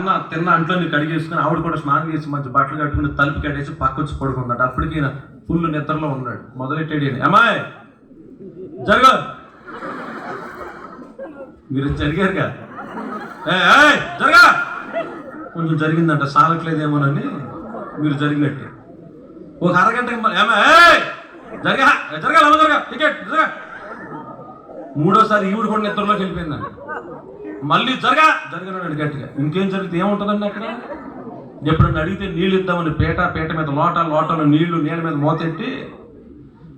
తిన్న తిన్న అంట్లో నీకు కడిగేసుకుని ఆవిడ కూడా స్నానం చేసి మంచి బట్టలు కట్టుకుని తలుపు కట్టేసి పక్క వచ్చి పడుకుందట. అప్పటికి ఈయన ఫుల్ నిద్రలో ఉన్నాడు. మొదలెట్టాడు ఈయన. అమ్మాయి జరగ మీరు జరిగారుగా ఏ, కొంచెం జరిగిందంట. సాలట్లేదేమోనని మీరు జరిగినట్టే. ఒక అరగంటకి మ- ఏమ్మా, జరగా! జరగాలి జరగా టికెట్ జరగా మూడోసారి ఈవిడ కూడా నిద్రలోకి వెళ్ళిపోయిందండి మళ్ళీ జరగా జరగనాడు గట్టిగా ఇంకేం జరిగితే ఏముంటుందండి అక్కడ? ఎప్పుడన్నా అడిగితే నీళ్ళు ఇద్దామని పేట పేట మీద లోట లోటలో నీళ్ళు నీళ్ళ మీద మోతెట్టి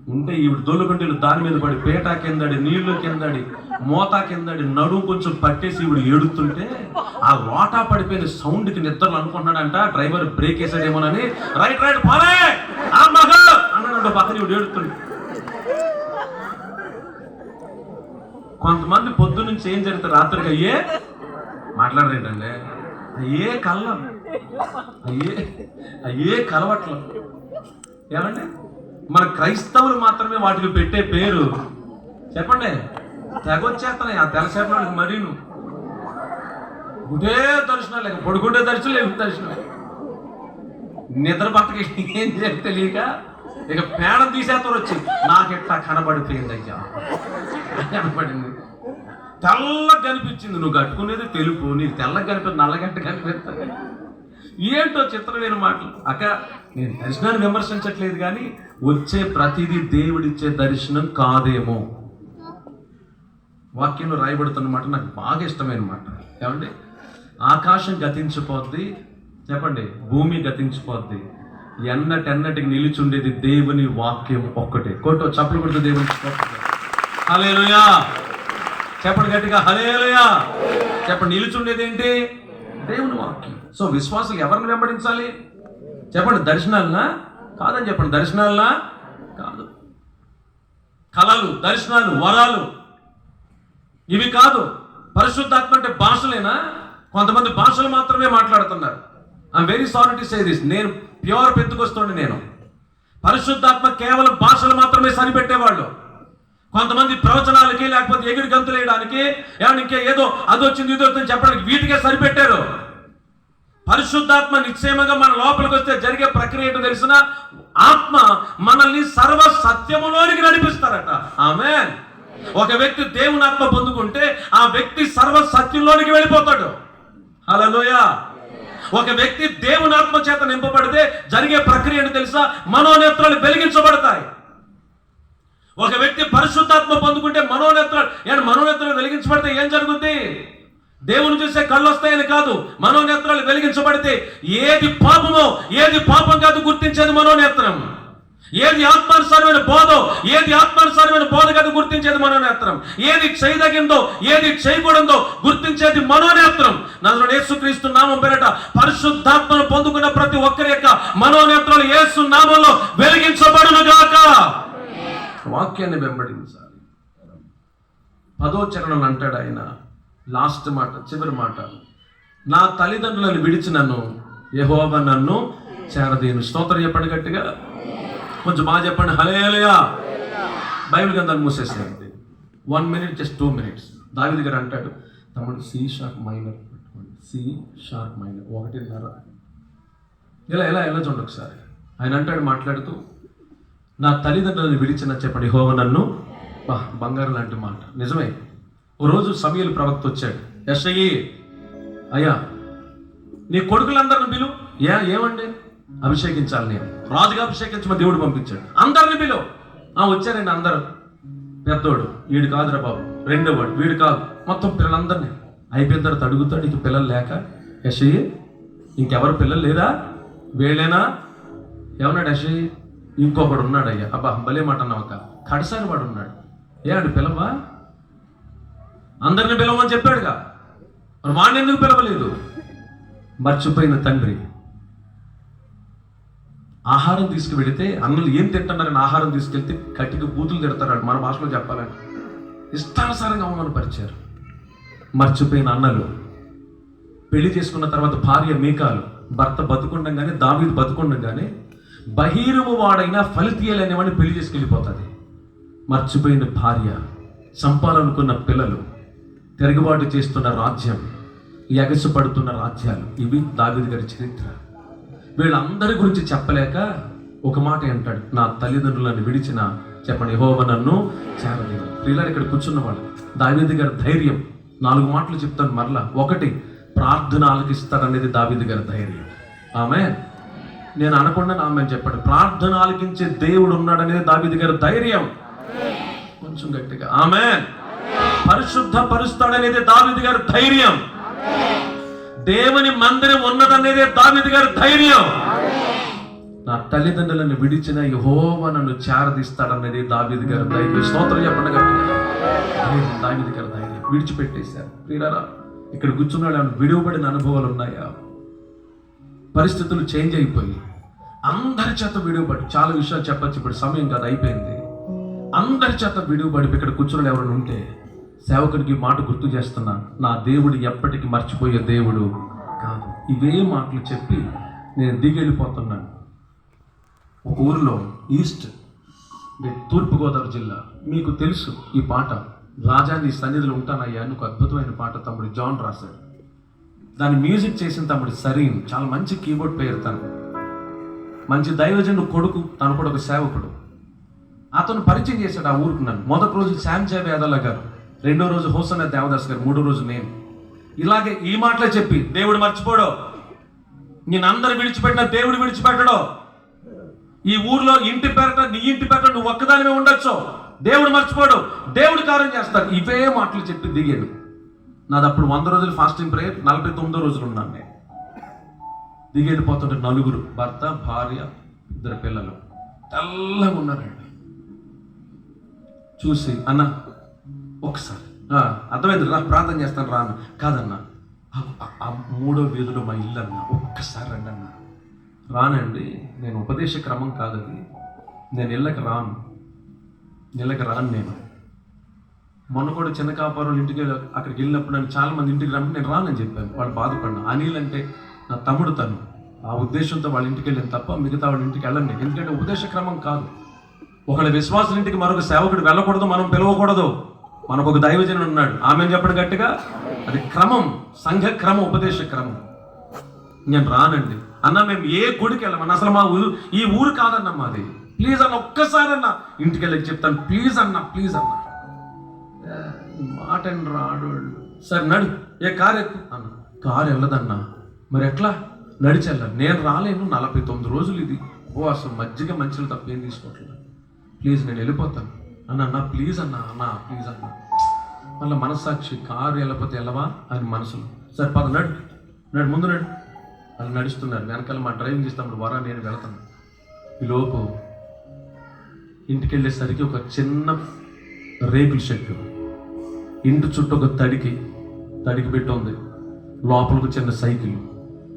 ఉంటే ఈవిడ దొల్లుకుంటే దాని మీద పడి పేట కిందడి నీళ్ళు కిందడి మోత కిందడి నడుము కొంచెం పట్టేసి ఈవిడ ఏడుతుంటే ఆ లోటా పడిపోయిన సౌండ్కి నిద్రలు అనుకుంటున్నాడంట డ్రైవర్ బ్రేక్ వేసాడేమోనని. రైట్ రైట్ పోరే అన్నాడు పక్కన ఈవిడ ఏడుతుంటే కొంతమంది పొద్దు నుంచి ఏం జరుగుతుంది రాత్రికి అయ్యే మాట్లాడలేదండి అయ్యే కళ్ళం. అయ్యే అయ్యే కలవట్లు. ఏమండి? మన క్రైస్తవులు మాత్రమే వాటికి పెట్టే పేరు. చెప్పండి. తెగొచ్చేస్తున్నాయి ఆ తెలసేపడానికి మరీను. గుడే దర్శనం లేక పడుకుంటే దర్శనం లేక దర్శనం. నిద్ర పట్టక ఏం చేయాలి తెలియక ఇక పేడ తీసేస్తారు వచ్చి. నాకెట్లా కనబడిపోయింది అయ్యా? కనపడింది తెల్ల కనిపించింది. నువ్వు కట్టుకునేది తెలుపు నీకు తెల్ల కనిపిస్తుంది నల్లగట్ట కనిపిస్తుంది ఏంటో చిత్రమైన మాటలు. అక్క నేను దర్శనాన్ని విమర్శించట్లేదు కానీ వచ్చే ప్రతిదీ దేవుడిచ్చే దర్శనం కాదేమో. వాక్యంలో రాయబడుతున్నమాట నాకు బాగా ఇష్టమైన మాట. ఏమండి? ఆకాశం గతించిపోద్ది. చెప్పండి భూమి గతించిపోద్ది. ఎన్నటెన్నటికి నిలిచుండేది దేవుని వాక్యం ఒక్కటే. కొట్టో చప్పలు కొడుతూ దేవుని హలేలుయా చెప్పండి గట్టిగా హలేలుయా చెప్పండి నిలుచుండేది ఏంటి దేవుని వాక్యం. సో విశ్వాసులు ఎవరిని వెంబడించాలి? చెప్పండి దర్శనాలనా? కాదని చెప్పండి దర్శనాలనా? కాదు. కళలు దర్శనాలు వరాలు. ఇవి కాదు. పరిశుద్ధాత్మ అంటే భాషలేనా? కొంతమంది భాషలు మాత్రమే మాట్లాడుతున్నారు. I'm very sorry to say this నేను ప్యూర్ పెత్తుకొస్తుండే నేను. పరిశుద్ధాత్మ కేవలం భాషలు మాత్రమే సరిపెట్టేవాళ్ళు. కొంతమంది ప్రవచనాలకి లేకపోతే ఎగిరి గంతులు వేయడానికి ఏమన్నా ఏదో అది వచ్చింది ఇది వచ్చింది చెప్పడానికి వీటికే సరిపెట్టారు. పరిశుద్ధాత్మ నిశ్చయముగా మన లోపలికి వస్తే జరిగే ప్రక్రియ ఏంటో తెలిసిన ఆత్మ మనల్ని సర్వ సత్యములోనికి నడిపిస్తారట. ఆమె ఒక వ్యక్తి దేవుని ఆత్మ పొందుకుంటే ఆ వ్యక్తి సర్వ సత్యంలోనికి వెళ్ళిపోతాడు. హలోయ ఒక వ్యక్తి దేవుని ఆత్మ చేత నింపబడితే జరిగే ప్రక్రియ ఏంటో తెలుసా? మనోనేత్రాలు వెలిగించబడతాయి. ఒక వ్యక్తి పరిశుద్ధాత్మ పొందుకుంటే మనోనేత్రాలు ఏంటి మనోనేత్రాలు వెలిగించబడితే ఏం జరుగుద్ది? దేవుని చూసే కళ్ళు వస్తాయని కాదు మనోనేత్రాలు వెలిగించబడితే ఏది పాపమో ఏది పాపం కాదు గుర్తించేది మనోనేత్రం. ఏది ఆత్మానుసారమైన బోధో ఏది ఆత్మానుసారమైన బోధ కాదు గుర్తించేది మనోనేత్రం. ఏది చేయదగిందో ఏది చేయకూడదో గుర్తించేది మనోనేత్రం. నన్ను యేసుక్రీస్తు నామం పేరట పరిశుద్ధాత్మను పొందుకున్న ప్రతి ఒక్కరి యొక్క మనోనేత్రాలు యేసు నామంలో వెలిగించబడును గాక వాక్యాన్ని వెంబడించాలి పదో చరణం అంటాడు ఆయన. లాస్ట్ మాట చివరి మాట. నా తల్లిదండ్రులను విడిచి నన్ను యహోబ నన్ను చేరదీను స్తోత్రం చెప్పండి గట్టిగా. కొంచెం బాగా చెప్పండి. హలేలుయా బైబిల్ గ్రంథాన్ని మూసేసేయండి one minute just two minutes దావిది గారు అంటాడు తమ్ముడు సి షార్ప్ మైనర్ పెట్టుకోండి. సి షార్ప్ మైనర్ ఒకటిన్నర. ఇలా ఎలా ఎలా చూడండి ఒకసారి. ఆయన అంటాడు మాట్లాడుతూ నా తల్లిదండ్రులను విడిచిన చెప్పండి. హోవ నన్ను బంగారం లాంటి మాట. నిజమే. ఓ రోజు సమయలు ప్రవక్త వచ్చాడు. ఎస్ఐ అయ్యా నీ కొడుకులందరిని పిలు. ఏ ఏమండి? అభిషేకించాలి నేను. రాజుగా అభిషేకించమని దేవుడు పంపించాడు. అందరిని పిలు. ఆ వచ్చారండి అందరు. పెద్దోడు వీడు కాదురా బాబు. రెండో వాడు వీడు కాదు. మొత్తం పిల్లలందరినీ. అయిపోయిన తర్వాత అడుగుతాడు ఇంక పిల్లలు లేక? యశయ్య ఇంకెవరు పిల్లలు లేరా? వీళ్ళేనా? ఏమన్నాడు యశయ్య ఇంకొకడు ఉన్నాడు అయ్యా అబ్బా భలే మాట అన్నావు అక్క. కడసారి వాడు ఉన్నాడు. ఏ అండి పిలవా? అందరిని పిలవమని చెప్పాడుగా. మరి వాడిని ఎందుకు పిలవలేదు? మర్చిపోయిన తండ్రి. ఆహారం తీసుకువెడితే అన్నలు ఏం తింటున్నారని ఆహారం తీసుకెళ్తే కట్టికి బూతులు తిడతారు మన భాషలో చెప్పాలని ఇష్టానుసారంగా అవమానపరిచారు మర్చిపోయిన అన్నలు. పెళ్ళి చేసుకున్న తర్వాత భార్య మీకాలు. భర్త బతుకుండగానే దావీదు బతుకుండగానే బహిరము వాడైన ఫలితీయలు అనేవాడిని పెళ్ళి చేసుకెళ్ళిపోతుంది. మర్చిపోయిన భార్య చంపాలనుకున్న పిల్లలు తిరుగుబాటు చేస్తున్న రాజ్యం ఎగసపడుతున్న రాజ్యాలు ఇవి దావిది గారి చరిత్ర. వీళ్ళందరి గురించి చెప్పలేక ఒక మాట అంటాడు నా తల్లిదండ్రులను విడిచిన చెప్పండి. హోవ నన్ను చేరలేదు. పిల్లలు ఇక్కడ కూర్చున్న వాళ్ళు దావిది గారి ధైర్యం. నాలుగు మాటలు చెప్తాను మరలా. ఒకటి ప్రార్థన ఆలకిస్తారనేది దావిది గారి ధైర్యం. ఆమె నేను అనకుండా ఆమె చెప్పాడు. ప్రార్థన ఆలకించే దేవుడు ఉన్నాడనేది దావీదు గారి ధైర్యం. కొంచెం గట్టిగా. ఆమె పరిశుద్ధ పరుస్తాడనేది దావిది గారి ధైర్యం. దేవుని మందిరం ఉన్నదనేదే దావిది గారి ధైర్యం. నా తల్లిదండ్రులను విడిచిన యహోవ నన్ను చేరదీస్తాడనేది దావిది గారి ధైర్యం. స్తోత్రం చెప్పండి గట్టిగా. ధైర్యం, గారి ధైర్యం. విడిచిపెట్టేశారు. ప్రియరా ఇక్కడ కూర్చున్నాడు ఆమె విడువబడిన అనుభవాలు ఉన్నాయా? పరిస్థితులు చేంజ్ అయిపోయి అందరి చేత విడివబడి చాలా విషయాలు చెప్పచ్చు ఇప్పుడు సమయం కాదు అయిపోయింది. అందరి చేత విడివబడి ఇక్కడ కూర్చుని ఎవరైనా ఉంటే సేవకుడికి మాట గుర్తు చేస్తున్నా నా దేవుడు ఎప్పటికీ మర్చిపోయే దేవుడు కాదు. ఇవే మాటలు చెప్పి నేను దిగి వెళ్ళిపోతున్నాను ఒక ఊరిలో ఈస్ట్ తూర్పుగోదావరి జిల్లా. మీకు తెలుసు ఈ పాట. రాజా నీ సన్నిధిలో ఉంటానయ్యా అని ఒక అద్భుతమైన పాట తమ్ముడు జాన్ రాశాడు. దాని మ్యూజిక్ చేసిన తమ్ముడు సరీన్ చాలా మంచి కీబోర్డ్ ప్లేయర్ తను. మంచి దైవజనుడు కొడుకు తను కూడా ఒక సేవకుడు. అతను పరిచయం చేశాడు ఆ ఊరికి నన్ను. మొదటి రోజు శామ్ జయ వేదాల గారు రెండో రోజు హోసన దేవదాస్ గారు మూడో రోజు నేను. ఇలాగే ఈ మాటలే చెప్పి దేవుడు మర్చిపోడు. నేను అందరు విడిచిపెట్టిన దేవుడు విడిచిపెట్టడు. ఈ ఊర్లో ఇంటి పేరట నీ ఇంటి పేరట నువ్వు ఒక్కదానిమే ఉండొచ్చు. దేవుడు మర్చిపోడు. దేవుడు కార్యం చేస్తాడు. ఇవే మాటలు చెప్పి దిగాడు నాది అప్పుడు వంద రోజులు ఫాస్టింగ్ ప్రేయర్ నలభై తొమ్మిదో రోజులు ఉన్నాను నేను. దిగి నలుగురు భర్త భార్య ఇద్దరు పిల్లలు. తెల్లగా ఉన్నారండి చూసి అన్న ఒకసారి అర్థమైంది రా ప్రార్థన చేస్తాను రా అన్న. కాదన్న ఆ- ఆ మూడో వీధిలో మా ఇల్లు అన్న ఒక్కసారి రండి అన్న. రానండి నేను ఉపదేశ క్రమం కాదది. నేను ఇళ్ళకి రాను. ఇళ్ళకి రాను నేను. మొన్న కూడా చిన్న కాపురం ఇంటికి అక్కడికి వెళ్ళినప్పుడు నన్ను చాలా మంది ఇంటికి రమ్మని నేను రానని చెప్పాను. వాళ్ళు బాధపడినా అనిల్ అంటే నా తమ్ముడు తను. ఆ ఉద్దేశంతో వాళ్ళ ఇంటికి వెళ్ళాను తప్ప మిగతా వాళ్ళ ఇంటికి వెళ్ళండి ఎందుకంటే ఉపదేశ క్రమం కాదు. ఒకళ్ళ విశ్వాసం ఇంటికి మరొక సేవకుడు వెళ్ళకూడదు మనం పిలవకూడదు. మనకు ఒక దైవజనుడు ఉన్నాడు. ఆమె చెప్పడం గట్టిగా? అది క్రమం సంఘ క్రమం ఉపదేశ క్రమం. నేను రానండి. అన్న మేము ఏ గుడికి వెళ్ళమన్నా అసలు మా ఊరు ఈ ఊరు కాదన్న మాది. ప్లీజ్ అన్న ఒక్కసారి అన్న ఇంటికి వెళ్ళి చెప్తాను. ప్లీజ్ అన్న ప్లీజ్ అన్న. మాటని రాడు సరే నడు. ఏ కారు ఎక్కు? అన్న కారు వెళ్ళదన్నా. మరి ఎట్లా? నడిచి నేను రాలేను. నలభై తొమ్మిది రోజులు ఇది. ఓ అసలు మజ్జిగ మంచిలు తప్ప ఏం తీసుకోవట్లేదు. ప్లీజ్ నేను వెళ్ళిపోతాను. అన్న అన్న ప్లీజ్ అన్న అన్న ప్లీజ్ అన్న. మళ్ళీ మనస్సాక్షి కారు వెళ్ళకపోతే వెళ్ళవా? అని మనసులో. సరే పద నడు. నడు ముందు నడు. వాళ్ళు నడుస్తున్నారు. వెనకాల మా డ్రైవింగ్ చేస్తాము వరా నేను వెళ్తాను. ఈలోపు ఇంటికి వెళ్ళేసరికి ఒక చిన్న రేకుల షెడ్. ఇంటి చుట్టూ ఒక తడికి తడికి పెట్టి ఉంది లోపలకు చిన్న సైకిల్.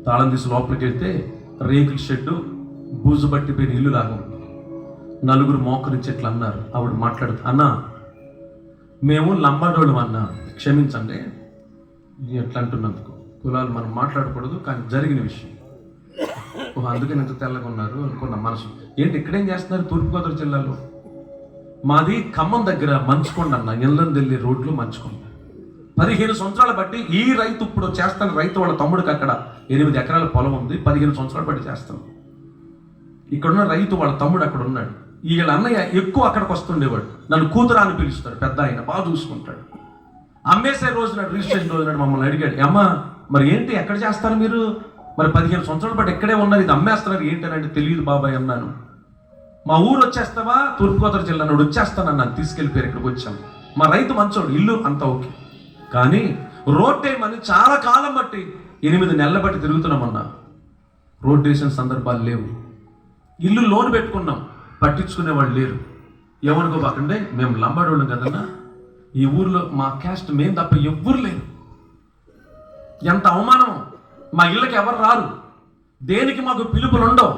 తాళం తీసి లోపలికి వెళ్తే రేకుల షెడ్డు బూజు పట్టిపోయిన ఇల్లు లాగా ఉంది. నలుగురు మోకరించి ఇట్లా అన్నారు. ఆవిడ మాట్లాడుతూ అన్నా మేము లంబాడోళ్ళం అన్నా క్షమించండి. ఎట్లా అంటున్నందుకు? కులాలు మనం మాట్లాడకూడదు కానీ జరిగిన విషయం. అందుకని ఇంత తెల్లగా ఉన్నారు అనుకున్న మనసు. ఏంటి ఇక్కడేం చేస్తున్నారు? తూర్పుగోదావరి జిల్లాలో? మాది ఖమ్మం దగ్గర మంచుకొండ అన్న ఇళ్ళందెల్లి రోడ్లు మంచుకొండ. పదిహేను సంవత్సరాలు బట్టి ఈ రైతు ఇప్పుడు చేస్తాను రైతు వాళ్ళ తమ్ముడికి అక్కడ ఎనిమిది ఎకరాల పొలం ఉంది పదిహేను సంవత్సరాలు బట్టి చేస్తాను ఇక్కడున్న రైతు వాళ్ళ తమ్ముడు అక్కడ ఉన్నాడు. వీళ్ళ అన్నయ్య ఎక్కువ అక్కడికి వస్తుండేవాడు. నన్ను కూతురా అని పిలుస్తాడు పెద్ద ఆయన బాగా చూసుకుంటాడు. అమ్మేసే రోజు నాడు రిజిస్ట్రేషన్ రోజు నాడు మమ్మల్ని అడిగాడు అమ్మ మరి ఏంటి ఎక్కడ చేస్తారు మీరు? మరి పదిహేను సంవత్సరాలు బట్టి ఎక్కడే ఉన్నారు ఇది అమ్మేస్తున్నారు ఏంటి? అని అంటే తెలియదు బాబాయ్ అన్నాను. మా ఊరు వచ్చేస్తావా? తూర్పుగోదావరి జిల్లా నాడు వచ్చేస్తానన్నాను తీసుకెళ్ళిపోయారు ఇక్కడికి వచ్చాం. మా రైతు మంచోడు ఇల్లు అంత ఓకే. కానీ రోడ్ వేయమని చాలా కాలం బట్టి ఎనిమిది నెలల బట్టి తిరుగుతున్నామన్నా రోడ్ వేసిన సందర్భాలు లేవు. ఇల్లు లోన్ పెట్టుకున్నాం. పట్టించుకునే వాళ్ళు లేరు. ఏమనుకోబాకండి? మేము లంబాడోళ్ళం కదన్నా. ఈ ఊర్లో మా క్యాస్ట్ మేము తప్ప ఎవ్వరు లేరు. ఎంత అవమానం. మా ఇళ్ళకి ఎవరు రారు. దేనికి మాకు పిలుపులు ఉండవు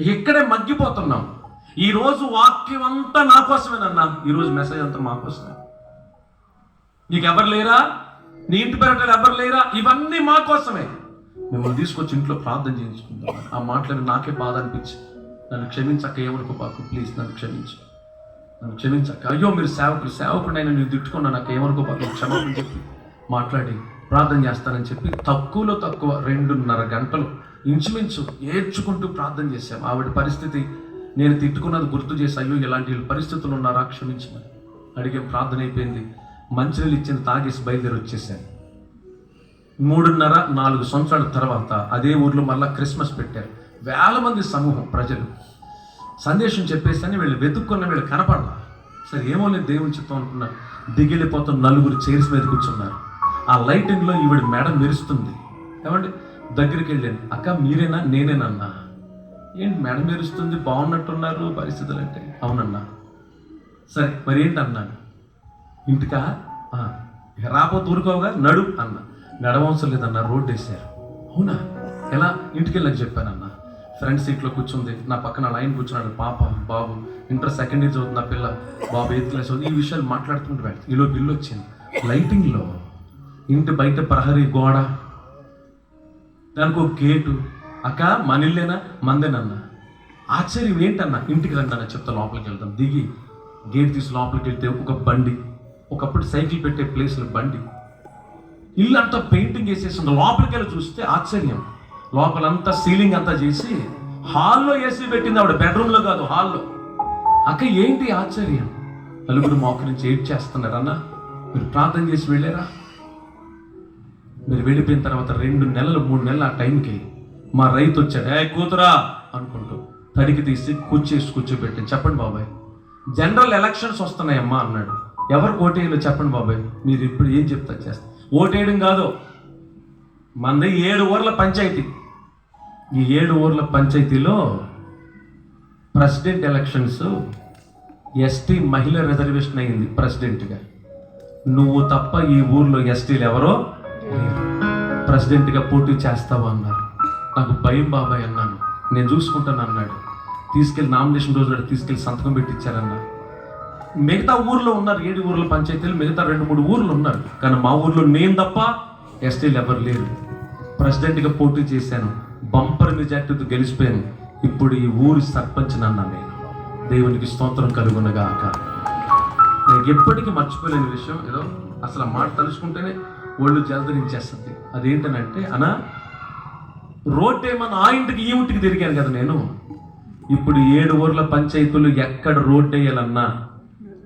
ఇక్కడే మగ్గిపోతున్నాం. ఈ రోజు వాక్యం అంతా నా కోసమేనన్నా ఈరోజు మెసేజ్ అంతా మా కోసమే. నీకు ఎవరు లేరా? నీ ఇంటి పేరట ఎవరు లేరా? ఇవన్నీ మా కోసమే. మిమ్మల్ని తీసుకొచ్చి ఇంట్లో ప్రార్థన చేయించుకుందాం. ఆ మాటలు నాకే బాధ అనిపించి నన్ను క్షమించక్క ఏమనుకో పాకు ప్లీజ్ నన్ను క్షమించు. నన్ను క్షమించక్క అయ్యో మీరు సేవకులు సేవకుడు నేను నేను తిట్టుకున్నా నాకు ఏమనుకో పాకు క్షమాపణ చెప్పి. మాట్లాడి ప్రార్థన చేస్తానని చెప్పి తక్కువలో తక్కువ రెండున్నర గంటలు ఇంచుమించు ఏడ్చుకుంటూ ప్రార్థన చేశాం. ఆవిడ పరిస్థితి నేను తిట్టుకున్నది గుర్తు చేసి అయ్యో ఇలాంటి పరిస్థితులు ఉన్నారా? క్షమించమని. అడిగే ప్రార్థన అయిపోయింది. మంచినీళ్ళు ఇచ్చిన తాగేసి బయలుదేరి వచ్చేసాను. మూడున్నర నాలుగు సంవత్సరాల తర్వాత అదే ఊర్లో మళ్ళీ క్రిస్మస్ పెట్టారు. వేల మంది సమూహం ప్రజలు. సందేశం చెప్పేసని వీళ్ళు వెతుక్కున్న వీళ్ళు కనపడాల. సరే ఏమో లేదు దేవుని చిత్తం అనుకున్నారు దిగిలిపోతున్న నలుగురు చైర్స్ మీద కూర్చున్నారు. ఆ లైటింగ్లో ఈవిడ మేడ మెరుస్తుంది. ఏమండి? దగ్గరికి వెళ్ళాను. అక్క మీరేనా? నేనేనన్నా ఏంటి మెడ మెరుస్తుంది బాగున్నట్టున్నారు పరిస్థితులు అంటే అవునన్నా. సరే మరి ఏంటి అన్నాను ఇంటికా రాపో ఇక నడు అన్న. నడవవసరం లేదన్న రోడ్డు వేసారు అవునా? ఎలా? ఇంటికి వెళ్ళక చెప్పానన్న. ఫ్రంట్ సీట్లో కూర్చుంది. నా పక్కన లైన్ కూర్చున్నాడు పాప బాబు. ఇంటర్ సెకండ్ ఇయర్ చదువుతున్న పిల్ల. బాబు ఎయిత్ క్లాస్ చదువు. ఈ విషయాలు మాట్లాడుతుంటే వెళ్ళి ఈలో బిల్లు వచ్చింది. లైటింగ్లో. ఇంటి బయట ప్రహరీ గోడ? దానికి ఒక గేటు. అక్క మన ఇల్లేనా మందేనన్న. ఆశ్చర్యం ఏంటన్న ఇంటికి రండి చెప్తా లోపలికి వెళ్తాం దిగి గేట్ తీసి లోపలికి వెళ్తే ఒక బండి ఒకప్పుడు సైకిల్ పెట్టే ప్లేస్లో బండి. ఇల్లు అంతా పెయింటింగ్ వేసేసింది. లోపలికి వెళ్ళి చూస్తే ఆశ్చర్యం. లోపలంతా సీలింగ్ అంతా చేసి హాల్లో ఏసీ పెట్టింది ఆవిడ బెడ్రూమ్లో కాదు హాల్లో. అక్క ఏంటి ఆశ్చర్యం? నలుగురు మోక నుంచి ఏడ్ చేస్తున్నారన్నా? మీరు ప్రార్థన చేసి వెళ్ళారా? మీరు వెళ్ళిపోయిన తర్వాత రెండు నెలలు మూడు నెలలు ఆ టైంకి మా రైతు వచ్చాడు. ఏ కూతురా అనుకుంటూ తడికి తీసి కూర్చేసి కూర్చోబెట్టి చెప్పండి బాబాయ్ జనరల్ ఎలక్షన్స్ వస్తున్నాయమ్మా అన్నాడు. ఎవరు ఓటేయాలో చెప్పండి బాబాయ్ మీరు ఇప్పుడు ఏం చెప్తా చేస్తా ఓటేయడం కాదు మంది ఏడు ఊర్ల పంచాయతీ. ఈ ఏడు ఊర్ల పంచాయతీలో ప్రెసిడెంట్ ఎలక్షన్స్ ఎస్టీ మహిళ రిజర్వేషన్ అయింది ప్రెసిడెంట్గా. నువ్వు తప్ప ఈ ఊర్లో ఎస్టీలు ఎవరో ప్రెసిడెంట్గా పోటీ చేస్తావా అన్నారు. నాకు భయం బాబాయ్ అన్నాను. నేను చూసుకుంటాను అన్నాడు. తీసుకెళ్ళి నామినేషన్ రోజు నాడు తీసుకెళ్ళి సంతకం పెట్టించారన్న మిగతా ఊర్లో ఉన్నారు ఏడు ఊర్ల పంచాయతీలు మిగతా రెండు మూడు ఊర్లు ఉన్నారు. కానీ మా ఊర్లో నేను తప్ప ఎస్టీలు ఎవరు లేరు. ప్రెసిడెంట్గా పోటీ చేశాను. బంపర్ మెజార్టీతో గెలిచిపోయాను. ఇప్పుడు ఈ ఊరి సర్పంచ్ నన్న నేను. దేవునికి స్తోత్రం కలుగునగాక నేను ఎప్పటికీ మర్చిపోలేని విషయం. ఏదో అసలు మాట తలుచుకుంటేనే ఒళ్ళు జలదరించేస్తుంది. అదేంటనంటే అనా రోడ్ ఏమన్నా ఆ ఇంటికి ఈ ఇంటికి తిరిగాను కదా నేను. ఇప్పుడు ఏడు ఊర్ల పంచాయతీలు ఎక్కడ రోడ్ వేయాలన్నా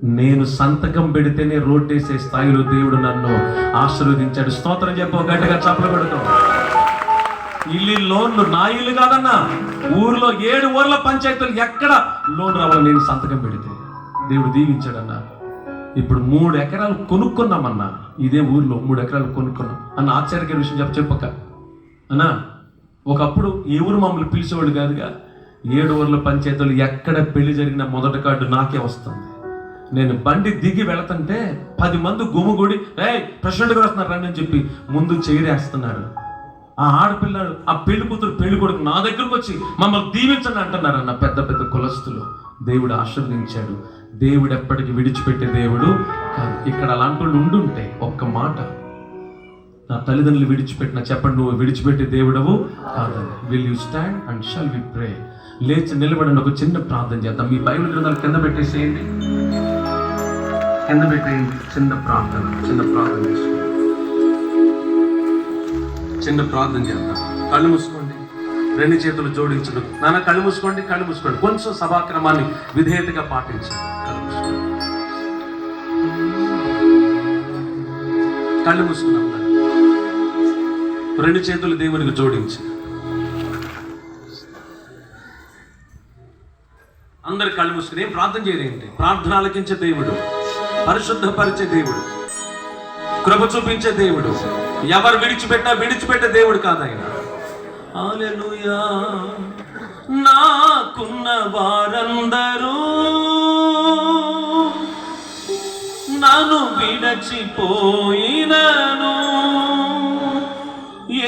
నేను సంతకం పెడితేనే రోడ్ వేసే స్థాయిలో దేవుడు నన్ను ఆశీర్వదించాడు. స్తోత్రం చెప్పు గట్టిగా చప్పలు పెడతాం ఇల్లు లోన్లు నా ఇల్లు కాదన్నా ఊర్లో ఏడు ఊర్ల పంచాయతీలు ఎక్కడ లోన్ రావాలి నేను సంతకం పెడితే. దేవుడు దీవించాడన్నా. ఇప్పుడు మూడు ఎకరాలు కొనుక్కున్నామన్నా ఇదే ఊర్లో మూడు ఎకరాలు కొనుక్కున్నాం. అన్న ఆశ్చర్యకర విషయం చెప్ప చెప్పక అన్నా ఒకప్పుడు ఎవరు మమ్మల్ని పిలిచేవాళ్ళు కాదుగా? ఏడు ఊర్ల పంచాయతీలు ఎక్కడ పెళ్ళి జరిగిన మొదటి కార్డు నాకే వస్తుంది. నేను బండి దిగి వెళతంటే పది మంది గుమిగూడి రే ప్రెసిడెంట్ గారు వస్తున్నారు రండి అని చెప్పి ముందు చేరేస్తున్నారు. ఆ ఆడపిల్లాడు ఆ పెళ్ళి కూతురు పెళ్ళి కొడుకు నా దగ్గరకు వచ్చి మమ్మల్ని దీవించండి అంటున్నారు అన్న పెద్ద పెద్ద కులస్తులు. దేవుడు ఆశీర్వదించాడు. దేవుడు ఎప్పటికీ విడిచిపెట్టే దేవుడు కాదు. ఇక్కడ అలాంటి వాళ్ళు ఉండుంటే ఒక్క మాట నా తల్లిదండ్రులు విడిచిపెట్టిన చెప్పండి నువ్వు విడిచిపెట్టే దేవుడవు కాదని will you stand and shall we pray లేచి నిలబడండి ఒక చిన్న ప్రార్థన చేద్దాం. మీ బైబిల్ గ్రంథాలు కింద పెట్టేసేయండి. కింద పెట్టేయండి. చిన్న ప్రార్థన చిన్న ప్రార్థన చేసుకోండి చిన్న ప్రార్థన చేద్దాం. కళ్ళు మూసుకోండి. రెండు చేతులు జోడించడం. నాన్న కళ్ళు మూసుకోండి కళ్ళు మూసుకోండి. కొంచెం సభాక్రమాన్ని విధేయతగా పాటించండి. కళ్ళు మూసుకోండి. కళ్ళు మూసుకున్నాం రెండు చేతులు దేవునికి జోడించి. అందరు కళ్ళు మూసుకుని ఏం ప్రార్థన చేయలేంటి ప్రార్థన ఆలకించే దేవుడు పరిశుద్ధపరిచే దేవుడు కృప చూపించే దేవుడు ఎవరు విడిచిపెట్టినా విడిచిపెట్టే దేవుడు కాదు నాకున్న వారందరూ నన్ను విడచిపోయినను.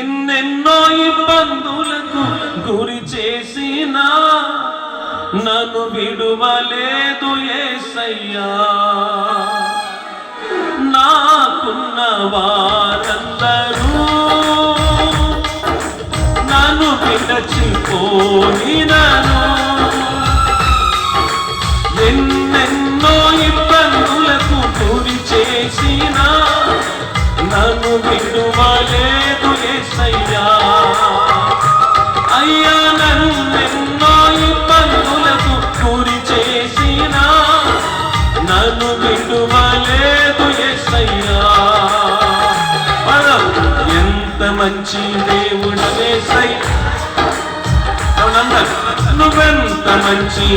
ఎన్నెన్నో ఇబ్బందులకు గురి చేసిన నన్ను విడువలేదు ఏసయ్యా. నాకున్న వారందరూ నన్ను విడచిపోయినను నువ్వెంత మంచి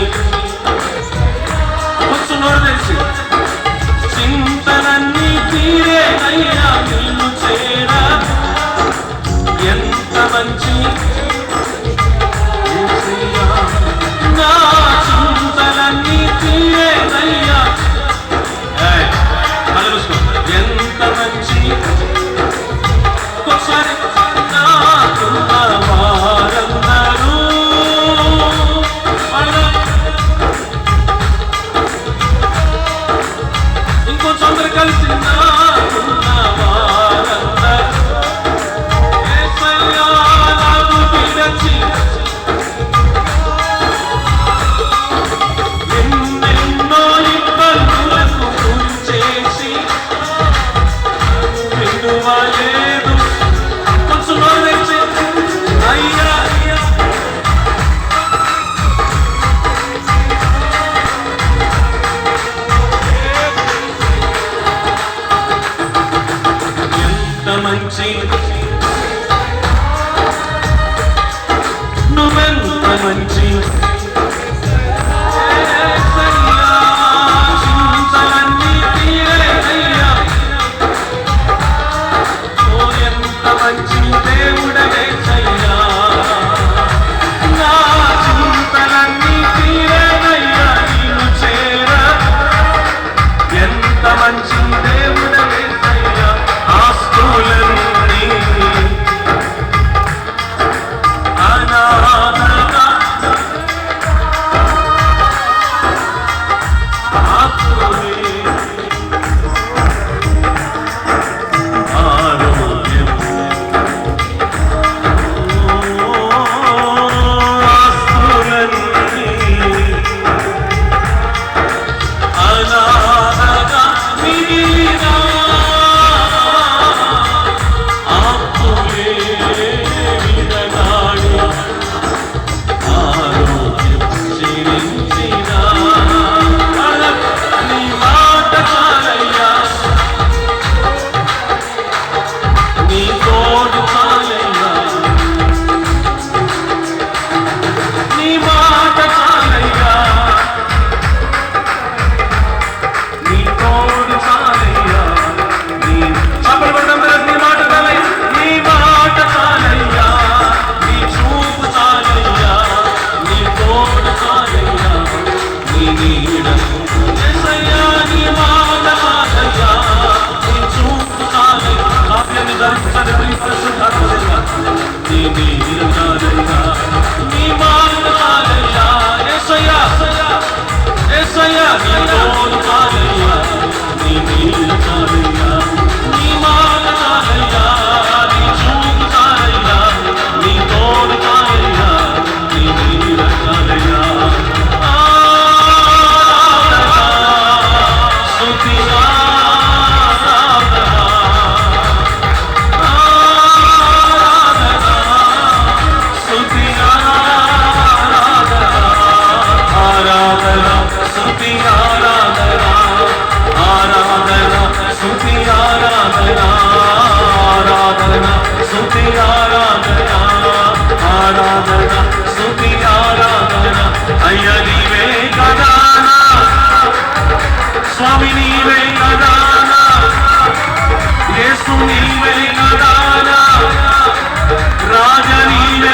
రాజనీయ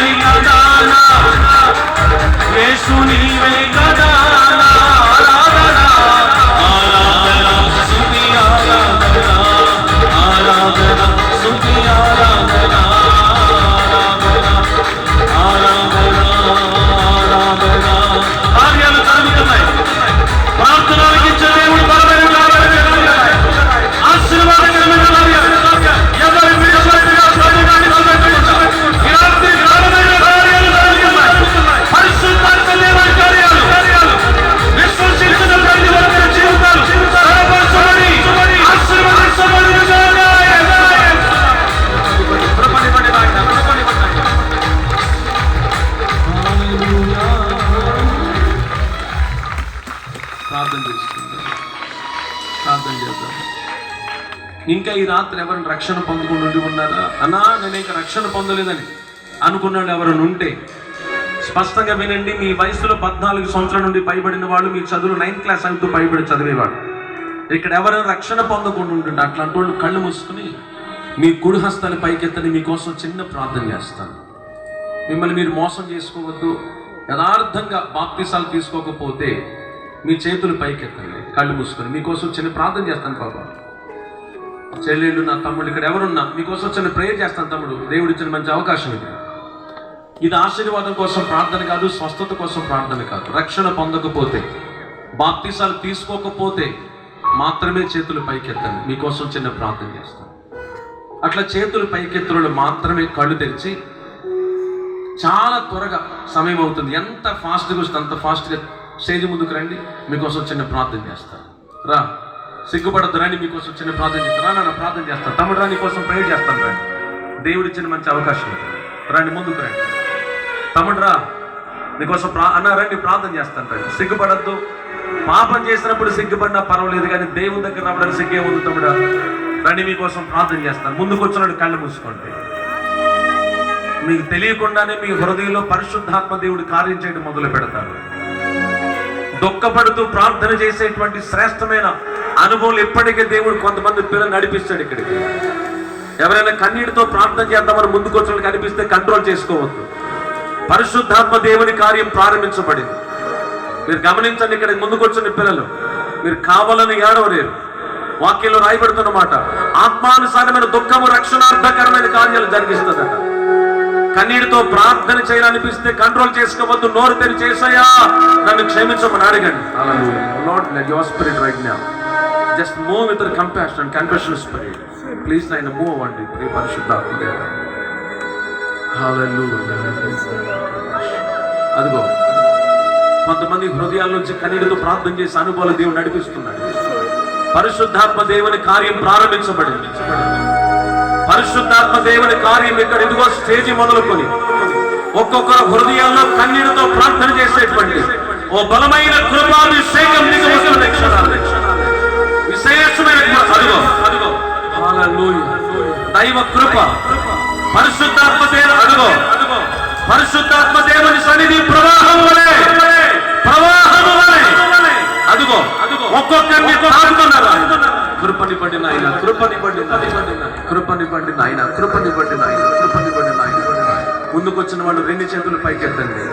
రాజా ఈ రాత్రి ఎవరిని రక్షణ పొందుకుని ఉండి ఉన్నారా? అన్నా నేను ఇక రక్షణ పొందలేదని అనుకున్నాడు ఎవరైనా ఉంటే స్పష్టంగా వినండి మీ వయసులో పద్నాలుగు సంవత్సరాల నుండి పైబడిన వాళ్ళు మీ చదువులు నైన్త్ క్లాస్ అవుతూ పైబడి చదివేవాడు ఇక్కడ ఎవరైనా రక్షణ పొందకుండా ఉంటుండే అట్లాంటి వాళ్ళు కళ్ళు మూసుకుని మీ కుడి హస్తాన్ని పైకెత్తని మీకోసం చిన్న ప్రార్థన చేస్తాను. మిమ్మల్ని మీరు మోసం చేసుకోవద్దు. యథార్థంగా బాప్తిసాలు తీసుకోకపోతే మీ చేతులు పైకెత్తండి కళ్ళు మూసుకొని మీకోసం చిన్న ప్రార్థన చేస్తాను పాప చెల్లెళ్ళు నా తమ్ముడు ఇక్కడ ఎవరున్నా మీకోసం చిన్న ప్రేయర్ చేస్తాను తమ్ముడు. దేవుడు ఇచ్చిన మంచి అవకాశం ఇది. ఇది ఆశీర్వాదం కోసం ప్రార్థన కాదు స్వస్థత కోసం ప్రార్థన కాదు. రక్షణ పొందకపోతే బాప్తీసాలు తీసుకోకపోతే మాత్రమే చేతులు పైకెత్తండి మీకోసం చిన్న ప్రార్థన చేస్తాను. అట్లా చేతులు పైకెత్తులు మాత్రమే కళ్ళు తెరిచి చాలా త్వరగా సమయం అవుతుంది. ఎంత ఫాస్ట్గా వస్తే అంత ఫాస్ట్గా స్టేజ్ ముందుకు రండి. మీకోసం చిన్న ప్రార్థన చేస్తాను. రా. సిగ్గుపడద్దురని మీకోసం చిన్న ప్రార్థన చేస్తాను రా ప్రార్థన చేస్తాను తమ్ముడు రాని కోసం ప్రేయర్ చేస్తాను రండి దేవుడు ఇచ్చిన మంచి అవకాశం ఇది. రండి ముందుకు రండి. తమ్ముడు రా నీకోసం ప్రా అన్న రండి ప్రార్థన చేస్తాను రండి. సిగ్గుపడద్దు. పాపం చేసినప్పుడు సిగ్గుపడినా పర్వాలేదు కానీ దేవుని దగ్గర రావడానికి సిగ్గే ఉంది తమ్ముడు. రండి మీకోసం ప్రార్థన చేస్తాను. ముందుకు వచ్చినాడు కళ్ళు మూసుకోండి. మీకు తెలియకుండానే మీ హృదయంలో పరిశుద్ధాత్మ దేవుడు కార్యం చేయడం మొదలు పెడతారు దుఃఖపడుతూ ప్రార్థన చేసేటువంటి శ్రేష్టమైన అనుభవం ఇప్పటికే దేవుడు కొంతమంది పిల్లలు నడిపిస్తాడు ఇక్కడికి. ఎవరైనా కన్నీటితో ప్రార్థన చేద్దామని ముందుకు వచ్చిన కనిపిస్తే కంట్రోల్ చేసుకోవద్దు. పరిశుద్ధాత్మ దేవుని కార్యం ప్రారంభించబడింది. మీరు గమనించండి ఇక్కడ ముందుకు వచ్చిన పిల్లలు. మీరు కావాలని ఏడవలేరు. వాక్యంలో రాయబడుతున్న మాట ఆత్మానుసారమైన దుఃఖము రక్షణార్థకరమైన కార్యాలు జరిగిస్తుందట. కన్నీటితో ప్రార్థన చేయాలనిపిస్తే కంట్రోల్ చేసుకోవద్దు. నోరు తెరి చేసయ్యా నన్ను క్షమించమని అడగండి. Not let your spirit right నా just move with compassion compassion spirit please నాయన మూవ్ అవ్వండి ప్రియ పరిశుద్ధాత్మ అదిగో కొంతమంది హృదయాల నుంచి కన్నీటితో ప్రార్థన చేసి అనుభవాలు దేవుడు నడిపిస్తున్నాడు. పరిశుద్ధాత్మ దేవుని కార్యం ప్రారంభించబడింది. పరిశుద్ధాత్మ దేవుని కార్యం ఇక్కడ ఇదిగో స్టేజి మొదలుకొని ఒక్కొక్కరు హృదయాల్లో కన్నీటితో ప్రార్థన చేసేటువంటి ఓ బలమైన కృపాభిషేకం నీకు వస్తున్న దైవ కృప. పరిశుద్ధాత్మ దేవుని అదిగో. పరిశుద్ధాత్మ దేవుని సన్నిధి ప్రవాహం వలె. ప్రవాహం వలె. అదిగో. ఒక్కొక్కరిని తాకుతున్నారు కృపని పడిన ఆయన కృపని పడిన కృపని పడిన ఆయన కృపని పడిన ఆయన కృపని పడిన ఆయన. ముందుకు వచ్చిన వాళ్ళు రెండు చేతులు పైకెత్తండి.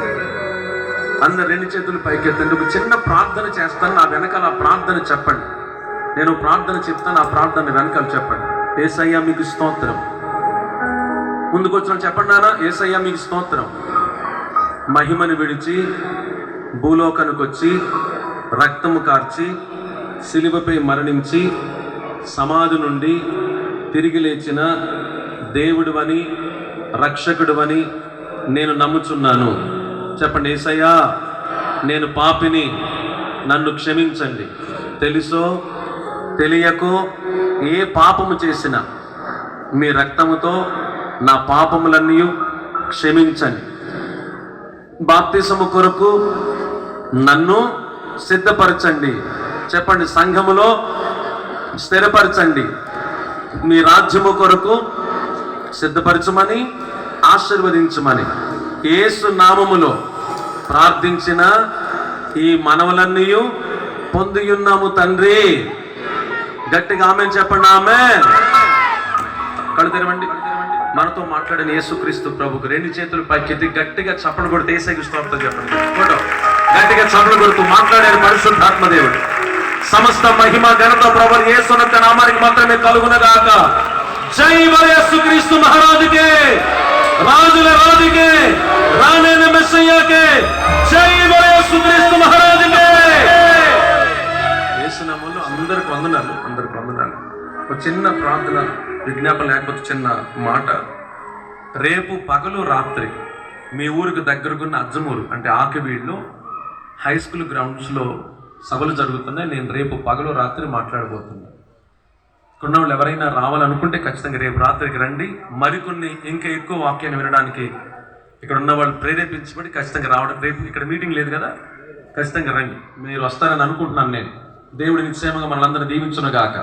అందరు రెండు చేతులు పైకెత్తండి. ఒక చిన్న ప్రార్థన చేస్తాను. నా వెనకాల ప్రార్థన చెప్పండి. నేను ప్రార్థన చెప్తాను ఆ ప్రార్థన వెనకాల చెప్పండి. ఏసయ్యా మీకు స్తోత్రం. ముందుకు వచ్చిన చెప్పండి నానా ఏసయ్యా మీకు స్తోత్రం. మహిమను విడిచి భూలోకానికి వచ్చి రక్తము కార్చి శిలువపై మరణించి సమాధి నుండి తిరిగి లేచిన దేవుడువని రక్షకుడువని నేను నమ్ముచున్నాను. చెప్పండి ఏసయ్యా నేను పాపిని నన్ను క్షమించండి. తెలుసో? తెలియకో ఏ పాపము చేసినా మీ రక్తముతో నా పాపములన్నీ క్షమించండి. బాప్తిసము కొరకు నన్ను సిద్ధపరచండి. చెప్పండి సంఘములో స్థిరపరచండి. మీ రాజ్యము కొరకు సిద్ధపరచమని ఆశీర్వదించమని ఏసు నామములో ప్రార్థించిన ఈ మనవులన్నీ పొందియున్నాము తండ్రి. గట్టిగా ఆమె చెప్పండి ఆమె కళ్ళు తెరవండి. మనతో మాట్లాడిన యేసుక్రీస్తు ప్రభుకు రెండు చేతులు పైకెత్తి గట్టిగా చప్పలు కొడితే ఏసైకి స్తోత్రం చెప్పండి. ఫోటో గట్టిగా చప్పలు కొడుతూ మాట్లాడారు పరిశుద్ధాత్మ దేవుడు. సమస్త మహిమ ఘనత ప్రభు ఏసునొక్క నామానికి మాత్రమే కలుగునగాక. జై యేసుక్రీస్తు మహారాజుకే. రాజుల రాజుకే. రానేన మెస్సయ్యకే. జై యేసుక్రీస్తు మహారాజుకే. అందరికి వందనాలు అందరికి వందనాలు. ఒక చిన్న ప్రార్థన విజ్ఞాపన లేకపోతే చిన్న మాట. రేపు పగలు రాత్రి మీ ఊరికి దగ్గరకున్న అజ్జమూరు అంటే ఆకివీడులో హై స్కూల్ గ్రౌండ్స్లో సభలు జరుగుతున్నాయి. నేను రేపు పగలు రాత్రి మాట్లాడబోతున్నాను ఇక్కడ వాళ్ళు ఎవరైనా రావాలనుకుంటే ఖచ్చితంగా రేపు రాత్రికి రండి. మరికొన్ని ఇంకా ఎక్కువ వాక్యాన్ని వినడానికి ఇక్కడ ఉన్న వాళ్ళు ప్రేరేపించబడి ఖచ్చితంగా రావడం రేపు ఇక్కడ మీటింగ్ లేదు కదా? ఖచ్చితంగా రండి. మీరు వస్తారని అనుకుంటున్నాను నేను. దేవుడి నిశ్చయముగా మనల్ని దీవించును గాక.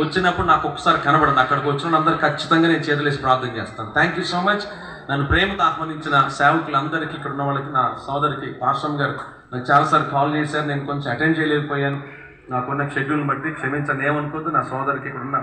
వచ్చినప్పుడు నాకు ఒకసారి కనబడండి అక్కడికి వచ్చిన అందరు ఖచ్చితంగా నేను చేతులేసి ప్రార్థన చేస్తాను. థ్యాంక్ యూ సో మచ్ నన్ను ప్రేమతో ఆహ్వానించిన సేవకులందరికీ ఇక్కడ ఉన్న వాళ్ళకి నా సోదరికి పాశ్రం గారు నాకు చాలాసార్లు కాల్ చేశారు. నేను కొంచెం అటెండ్ చేయలేకపోయాను. నాకున్న షెడ్యూల్ని బట్టి క్షమించండి. నా సోదరికి ఇక్కడ ఉన్న